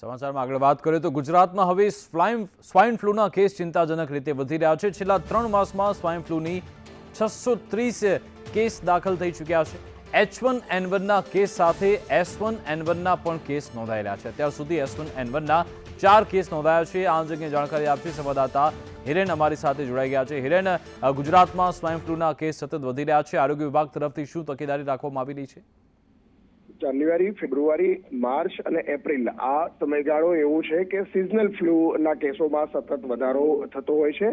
સમાચારમાં આગળ વાત કરીએ તો ગુજરાતમાં હવે સ્વાઇન સ્વાઇન ફ્લૂના કેસ ચિંતાજનક રીતે વધી રહ્યા છે. છેલ્લા ત્રણ માસમાં સ્વાઇન ફ્લૂની છસો ત્રીસ કેસ દાખલ થઈ ચૂક્યા છે. એચ વન એન વનના કેસ સાથે એસ વન એન વનના પણ કેસ નોંધાયેલા છે. અત્યાર સુધી એસ વન એન વનના ચાર કેસ નોંધાયા છે. આ અંગે જાણકારી આપશે સંવાદદાતા હિરેન અમારી સાથે જોડાઈ ગયા છે. હિરેન ગુજરાતમાં સ્વાઇન ફ્લૂના કેસ સતત વધી રહ્યા છે. આરોગ્ય વિભાગ તરફથી શું તકેદારી રાખવામાં આવી રહી છે? જાન્યુઆરી, ફેબ્રુઆરી, માર્ચ અને એપ્રિલ. આ સમયગાળો એવો છે કે સિઝનલ ફ્લૂના કેસોમાં સતત વધારો થતો હોય છે.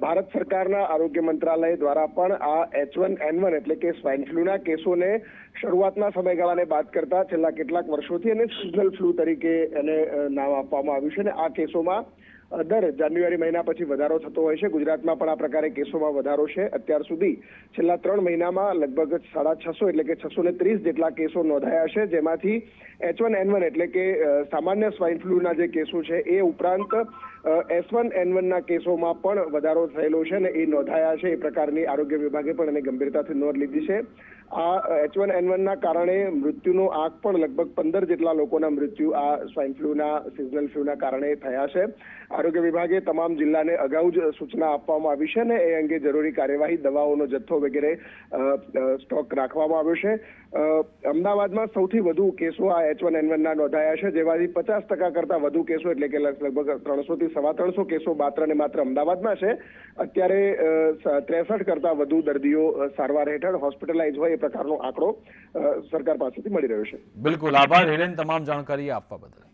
ભારત સરકારના આરોગ્ય મંત્રાલય દ્વારા પણ આ એચ વન એન વન એટલે કે સ્વાઇન ફ્લૂના કેસોને શરૂઆતના સમયગાળાને બાદ કરતા છેલ્લા કેટલાક વર્ષોથી એને સિઝનલ ફ્લૂ તરીકે એને નામ આપવામાં આવ્યું છે અને આ કેસોમાં દર જાન્યુઆરી મહિના પછી વધારો થતો હોય છે. ગુજરાતમાં પણ આ પ્રકારે કેસોમાં વધારો છે. અત્યાર સુધી છેલ્લા ત્રણ મહિનામાં લગભગ સાડા છસો એટલે કે છસો ને ત્રીસ જેટલા કેસો નોંધાયા છે. જેમાંથી એચ વન એન વન એટલે કે સામાન્ય સ્વાઇન ફ્લૂના જે કેસો છે એ ઉપરાંત એસ વન એન વનના કેસોમાં પણ વધારો થયેલો છે અને એ નોંધાયા છે. એ પ્રકારની આરોગ્ય વિભાગે પણ એને ગંભીરતાથી નોંધ લીધી છે. આ એચ વન એન વનના કારણે મૃત્યુનો આંક પણ લગભગ પંદર જેટલા લોકોના મૃત્યુ આ સ્વાઇન ફ્લૂના, સિઝનલ ફ્લૂના કારણે થયા છે. આરોગ્ય વિભાગે તમામ જિલ્લાને અગાઉ જ સૂચના આપવામાં આવી છે અને એ અંગે જરૂરી કાર્યવાહી, દવાઓનો જથ્થો વગેરે સ્ટોક રાખવામાં આવ્યો છે. અમદાવાદમાં સૌથી વધુ કેસો આ એચ વન એન વનના નોંધાયા છે, જેમાંથી પચાસ ટકા કરતા વધુ કેસો એટલે કે લગભગ ત્રણસો થી સવા ત્રણસો કેસો માત્ર ને માત્ર અમદાવાદમાં છે. અત્યારે ત્રેસઠ કરતા વધુ દર્દીઓ સારવાર હેઠળ હોસ્પિટલાઇઝ હોય એ પ્રકારનો આંકડો સરકાર પાસેથી મળી રહ્યો છે. બિલકુલ. આભાર. હિરેન, તમામ જાણકારી આપવા બદલ.